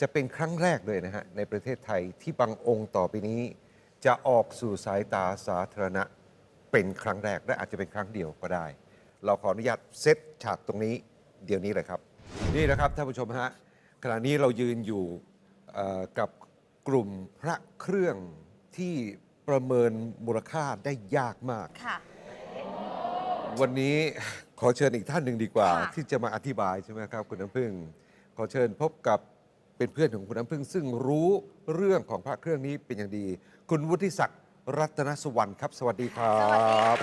จะเป็นครั้งแรกเลยนะฮะ ในประเทศไทยที่บางองค์ต่อไปนี้ จะออกสู่สายตาสาธารณะเป็นครั้งแรก และอาจจะเป็นครั้งเดียวก็ได้ เราขออนุญาตเซตฉากตรงนี้เดี๋ยวนี้เลยครับ นี่นะครับท่านผู้ชมฮะขณะนี้เรายืนอยู่เอ่อกับกลุ่มพระเครื่องที่ประเมินมูลค่าได้ยากมาก ค่ะ วันนี้ ขอเชิญอีกท่านหนึ่งดีกว่า ค่ะ ที่จะมาอธิบายใช่ไหมครับ คุณน้ำพึ่ง ขอเชิญพบกับ เป็นเพื่อนของคุณน้ำพึ่งซึ่งรู้เรื่องของพระเครื่องนี้เป็นอย่างดี คุณวุฒิศักดิ์รัตนสวรรค์ครับ สวัสดีครับ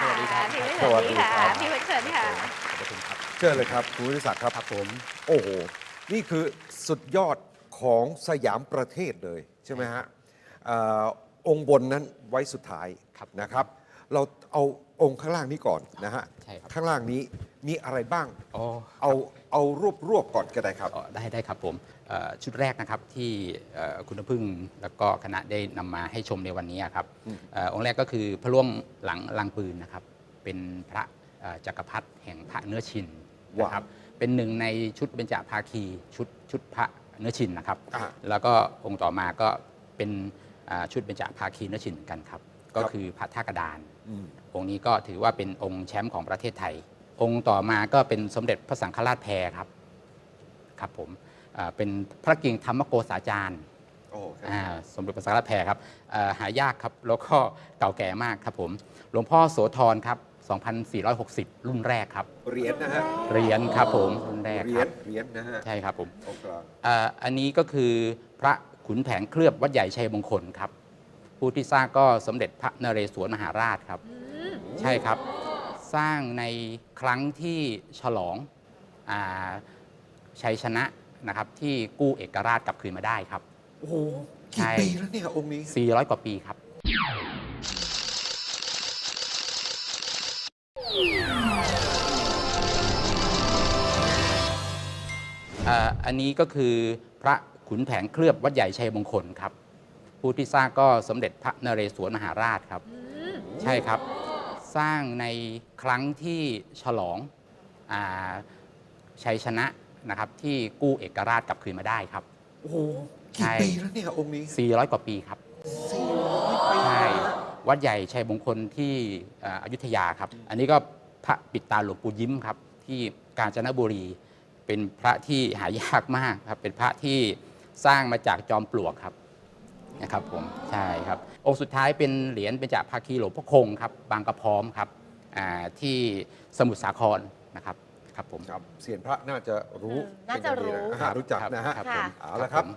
สวัสดีค่ะ สวัสดีครับ พี่วิเชิญค่ะเชิญเลยครับคุณวุฒิศักดิ์ครับผมโอ้โห นี่คือสุดยอดของสยามประเทศเลยใช่ไหมฮะเออองค์บนนั้นไว้สุดท้ายครับนะครับ เราเอาองค์ข้างล่างนี้ก่อนนะฮะ ใช่ครับ ข้างล่างนี้มีอะไรบ้าง อ๋อ เอา เอารวบรวบก่อนก็ได้ครับอ๋อได้ได้ครับผมเอ่อชุดแรกนะครับที่เอ่อคุณน้ำพึ่งแล้วก็คณะได้นำมาให้ชมในวันนี้ครับอืมเอ่อองค์แรกก็คือพระล่วงหลังลังปืนนะครับ เป็นพระเอ่อจักรพรรดิแห่งพระเนื้อชินนะครับเป็นหนึ่งในชุดเบญจภาคีชุดชุดพระเนื้อชินนะครับอ่าแล้วก็องค์ต่อมาก็เป็นอ่าชุดเบญจภาคีเนื้อชินเหมือนกันครับ ก็คือพระท่ากระดานอืมองค์นี้ก็ถือว่าเป็นองค์แชมป์ของประเทศไทย องค์ต่อมาก็เป็นสมเด็จพระสังฆราชแพรครับครับผมอ่าเป็นพระกิ่งธรรมโกษาจารย์โอ้ครับอ่าสมเด็จพระสังฆราชแพรครับอ่าหายากครับแล้วก็เก่าแก่มากครับผมหลวงพ่อโสธรครับ2460 รุ่นแรกครับเหรียญนะฮะเหรียญครับผมรุ่นแรกเหรีคยรัญบเหรียญนะฮะใช่ครับผมองค์กลางอ่าอันนี้ก็คือพระขุนแผนเคลือบวัดใหญ่ชัยมงคลครับ ผู้ที่สร้างก็สมเด็จพระนเรศวรมหาราชครับ ใช่ครับ สร้างในครั้งที่ฉลองอาชัยชนะนะครับที่กู้เอกราชกลับคืนมาได้ครับ โอ้โหใช่กี่ปีแล้วเนี่ยองค์นี้ 400 กว่าปีครับอ่าอันนี้ก็คือพระขุนแผนเคลือบวัดใหญ่ชัยมงคลครับ ผู้ที่สร้างก็สมเด็จพระนเรศวรมหาราชครับ ใช่ครับ สร้างในครั้งที่ฉลองอาชัยชนะนะครับที่กู้เอกราชกลับคืนมาได้ครับ โอ้โหใช่กี่ปีแล้วเนี่ยองค์นี้ 400 กว่าปีครับสี่ร้อยปีใช่วัดใหญ่ชัยมงคลที่อ่าอยุธยาครับ อันนี้ก็พระปิดตาหลวงปู่ยิ้มครับ ที่กาญจนบุรีเป็นพระที่หายากมากครับ เป็นพระที่สร้างมาจากจอมปลวกครับ นะครับผมใช่ครับองค์สุดท้ายเป็นเหรียญเป็นจากภาคีหลวงพ่อคงครับบางกระพร้อมครับอ่าที่สมุทรสาครนะครับครับผมครับเสียนพระน่าจะรู้อืมน่าจะรู้เป็นอย่างดีนอ่ารู้จักนะฮะครับค่ะผมเอาละครับผม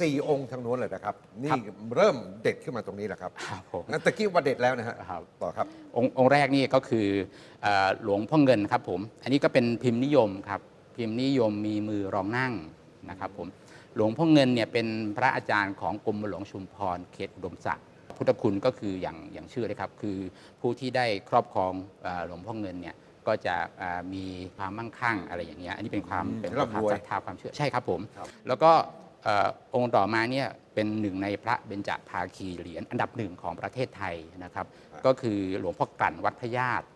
สี่องค์ทางโน้นเลยนะครับ นี่ครับเริ่มเด็ดขึ้นมาตรงนี้แหละครับครับผมงั้นตะกี้ว่าเด็ดแล้วนะฮะครับต่อครับองค์องค์แรกนี่ก็คือเอ่อหลวงพ่อเงินครับผม อันนี้ก็เป็นพิมพ์นิยมครับพิมพ์นิยมมีมือรองนั่งนะครับผม หลวงพ่อเงินเนี่ยเป็นพระอาจารย์ของกรมหลวงชุมพรเขตอุดมศักดิ์พุทธคุณก็คืออย่างอย่างชื่อเลยครับ คือผู้ที่ได้ครอบครองเอ่อหลวงพ่อเงินเนี่ยก็จะอ่ามีความมั่งคั่งอะไรอย่างเงี้ยอันนี้เป็นความอืมเป็นร่ำรวยศรัทธาความเชื่อใช่ครับผมครับแล้วก็เอ่อองค์ต่อมาเนี่ยเป็นหนึ่งในพระเบญจภาคีเหรียญอันดับหนึ่งของประเทศไทยนะครับ ก็คือหลวงพ่อกลั่นวัดพระญาติ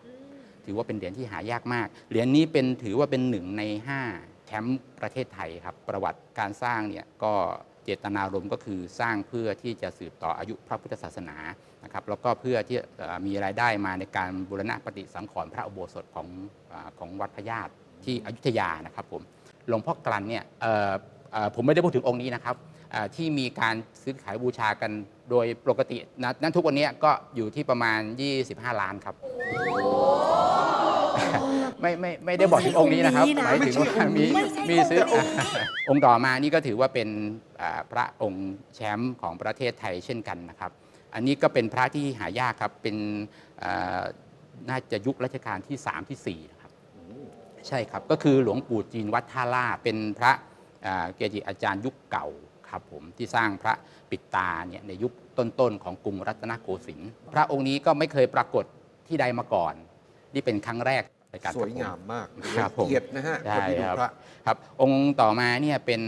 ถือว่าเป็นเหรียญที่หายากมากเหรียญนี้เป็นถือว่าเป็นหนึ่งใน5 แชมป์ประเทศไทยครับประวัติการสร้างเนี่ยก็เจตนารมณ์ก็คือสร้างเพื่อที่จะสืบต่ออายุพระพุทธศาสนานะครับแล้วก็เพื่อที่มีรายได้มาในการบูรณะปฏิสังขรณ์พระอุโบสถของอของวัดพระญาติที่อยุธยานะครับผมหลวงพ่อกลันเนี่ยผมไม่ได้พูดถึงองค์นี้นะครับที่มีการซื้อขายบูชากันโดยปกตินะนั้นทุกวันนี้ก็อยู่ที่ประมาณ 25 ล้านครับ ไม่ไม่ไม่ได้บอกถึงองค์นี้นะครับไม่หใช่มายถึงว่าองค์นี้มีไม่ใช่มีซื้อองค์นี้อะองค์ต่อมานี่ก็ถือว่าเป็นอ่าพระองค์แชมป์ของประเทศไทยเช่นกันนะครับ อันนี้ก็เป็นพระที่หายากครับเป็นอ่าน่าจะยุครัชกาลที่3ที่4นะครับใช่ครับก็คือหลวงปู่จีนวัดท่าล่าเป็นพระอ่าเกจิอาจารย์ยุคเก่าครับผมที่สร้างพระปิดตาเนี่ยในยุคต้นๆของกรุงรัตนโกสินทร์พระองค์นี้ก็ไม่เคยปรากฏที่ใดมาก่อน นี่เป็นครั้งแรก ในการสวยงามมากครับผมละเอียดนะฮะใช่คนที่ดูครับพระ ครับองค์ต่อมาเนี่ยเป็น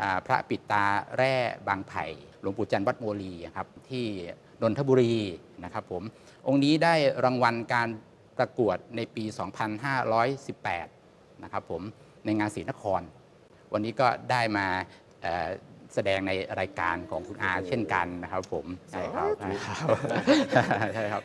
อ่าพระปิดตาแร่บางไผ่หลวงปู่จันทร์วัดโมลีครับที่นนทบุรีนะครับผมองค์นี้ได้รางวัลการประกวดในปี 2518นะครับผมในงานศรีนคร วันนี้ก็ได้มาเอ่อแสดงในรายการของคุณอาเช่นกันนะครับผมใช่ครับใช่ครับใช่ครับ